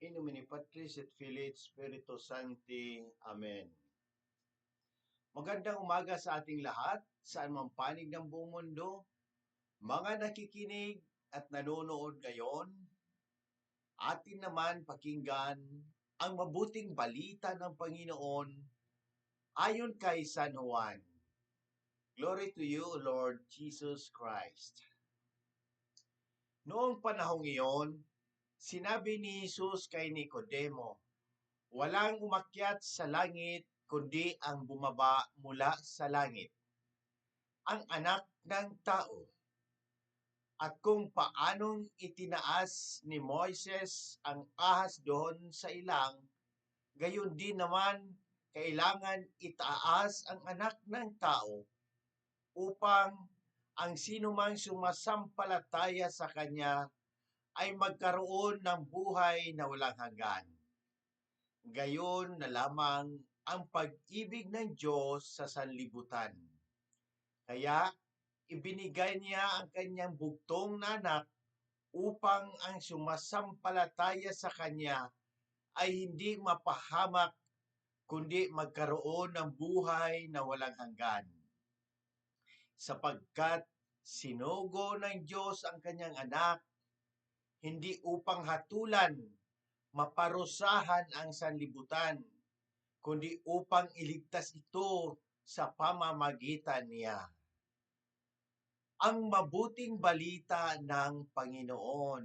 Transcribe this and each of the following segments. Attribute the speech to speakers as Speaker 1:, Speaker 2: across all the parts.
Speaker 1: In nomine Patris et Filii et Spiritus Sancti. Amen. Magandang umaga sa ating lahat, saan man panig ng buong mundo. Mga nakikinig at nanonood ngayon, atin naman pakinggan ang mabuting balita ng Panginoon ayon kay San Juan. Glory to you, Lord Jesus Christ. Noong panahong iyon, sinabi ni Jesus kay Nicodemo, Walang umakyat sa langit kundi ang bumaba mula sa langit, ang anak ng tao. At kung paanong itinaas ni Moises ang ahas doon sa ilang, gayon din naman kailangan itaas ang anak ng tao upang ang sinumang sumasampalataya sa kanya ay magkaroon ng buhay na walang hanggan. Gayon na lamang ang pag-ibig ng Diyos sa sanlibutan. Kaya ibinigay niya ang kanyang bugtong na anak upang ang sumasampalataya sa kanya ay hindi mapahamak kundi magkaroon ng buhay na walang hanggan. Sapagkat sinugo ng Diyos ang kanyang anak hindi upang hatulan, maparusahan ang sanlibutan, kundi upang iligtas ito sa pamamagitan niya. Ang mabuting balita ng Panginoon.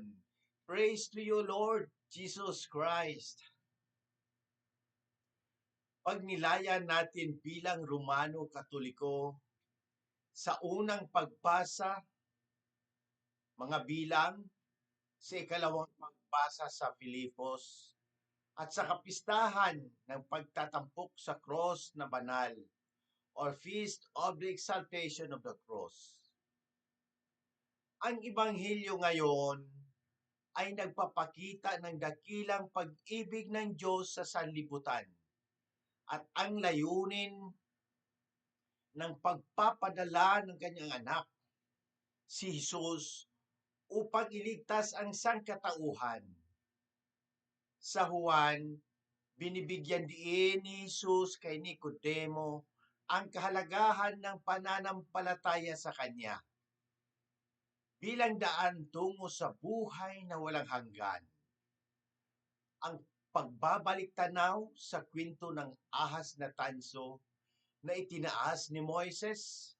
Speaker 1: Praise to you, Lord Jesus Christ. Pag nilayan natin bilang Romano Katoliko, sa unang pagbasa, mga bilang, sa ikalawang pagbasa sa Filipos, at sa kapistahan ng pagtatampok sa cross na banal, or Feast of the Exaltation of the Cross. Ang Ibanghilyo ngayon ay nagpapakita ng dakilang pag-ibig ng Diyos sa sanlibutan at ang layunin ng pagpapadala ng kanyang anak, si Jesus, upang iligtas ang sangkatauhan. Sa Juan, binibigyan diin ni Jesus kay Nicodemo ang kahalagahan ng pananampalataya sa Kanya bilang daan tungo sa buhay na walang hanggan. Ang pagbabalik tanaw sa kwento ng ahas na tanso na itinaas ni Moises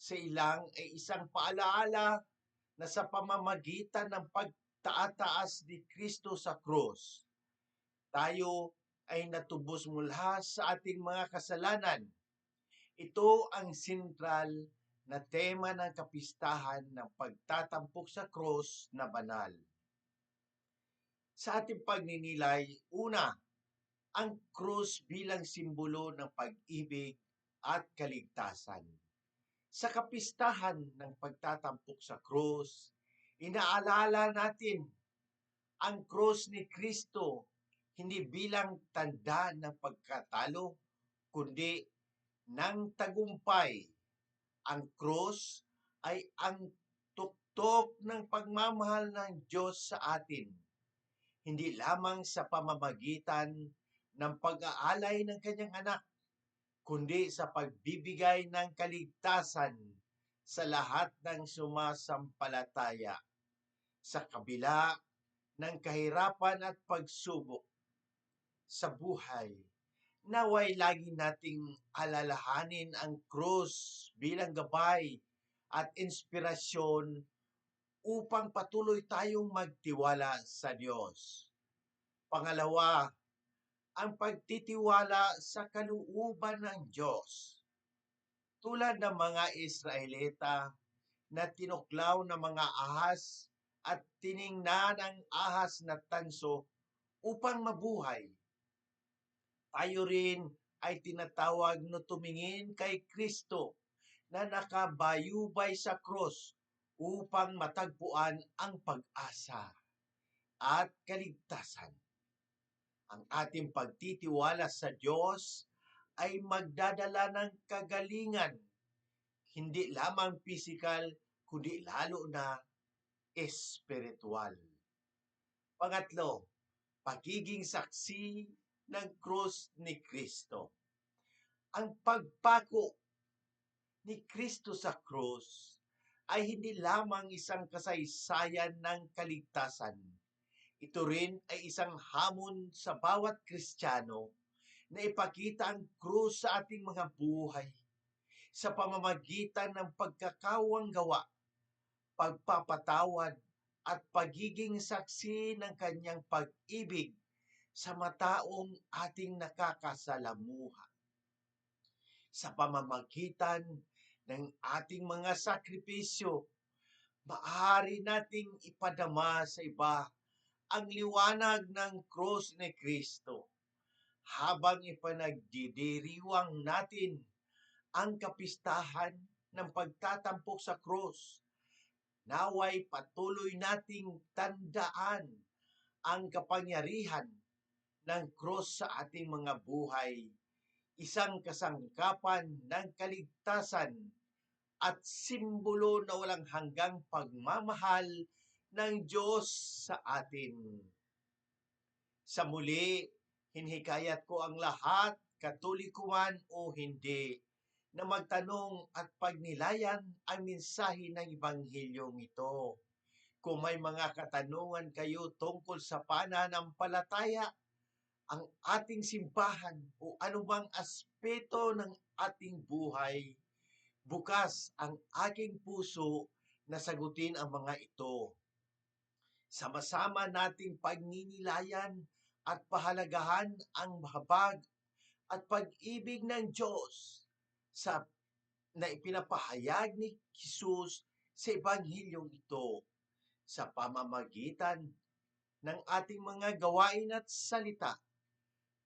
Speaker 1: sa ilang ay isang paalaala na sa pamamagitan ng pagtaataas ni Kristo sa krus, tayo ay natubos mula sa ating mga kasalanan. Ito ang sentral na tema ng kapistahan ng pagtatampok sa krus na banal. Sa ating pagninilay, una, ang krus bilang simbolo ng pag-ibig at kaligtasan. Sa kapistahan ng pagtatampok sa krus, inaalala natin ang krus ni Kristo hindi bilang tanda ng pagkatalo, kundi ng tagumpay. Ang krus ay ang tuktok ng pagmamahal ng Diyos sa atin, hindi lamang sa pamamagitan ng pag-aalay ng kanyang anak, kundi sa pagbibigay ng kaligtasan sa lahat ng sumasampalataya sa kabila ng kahirapan at pagsubok sa buhay. Naway lagi nating alalahanin ang krus bilang gabay at inspirasyon upang patuloy tayong magtiwala sa Diyos. Pangalawa, ang pagtitiwala sa kaluuban ng Diyos. Tulad ng mga Israelita na tinuklaw ng mga ahas at tiningnan ang ahas na tanso upang mabuhay. Tayo rin ay tinatawag na tumingin kay Kristo na nakabayubay sa krus upang matagpuan ang pag-asa at kaligtasan. Ang ating pagtitiwala sa Diyos ay magdadala ng kagalingan, hindi lamang pisikal, kundi lalo na espiritual. Pangatlo, pagiging saksi ng krus ni Kristo. Ang pagpako ni Kristo sa krus ay hindi lamang isang kasaysayan ng kaligtasan. Ito rin ay isang hamon sa bawat Kristiyano na ipakita ang krus sa ating mga buhay sa pamamagitan ng pagkakawang gawa, pagpapatawad at pagiging saksi ng kanyang pag-ibig sa mataong ating nakakasalamuha. Sa pamamagitan ng ating mga sakripisyo, maaari nating ipadama sa iba ang liwanag ng krus ni Kristo habang ipanagdidiriwang natin ang kapistahan ng pagtatampok sa krus. Naway patuloy nating tandaan ang kapangyarihan ng krus sa ating mga buhay, isang kasangkapan ng kaligtasan at simbolo na walang hanggang pagmamahal ng Diyos sa atin. Sa muli, hinhikayat ko ang lahat, katoliko man o hindi, na magtanong at pagnilayan ang mensahe ng Ebanghilyong ito. Kung may mga katanungan kayo tungkol sa pananampalataya, ang ating simbahan o anumang aspeto ng ating buhay, bukas ang aking puso na sagutin ang mga ito. Sama-sama nating pagninilayan at pahalagahan ang habag at pag-ibig ng Diyos sa na ipinapahayag ni Jesus sa ebanghilyong ito sa pamamagitan ng ating mga gawain at salita.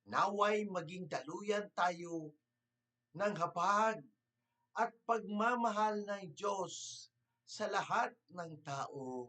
Speaker 1: Naway maging daluyan tayo ng habag at pagmamahal ng Diyos sa lahat ng tao.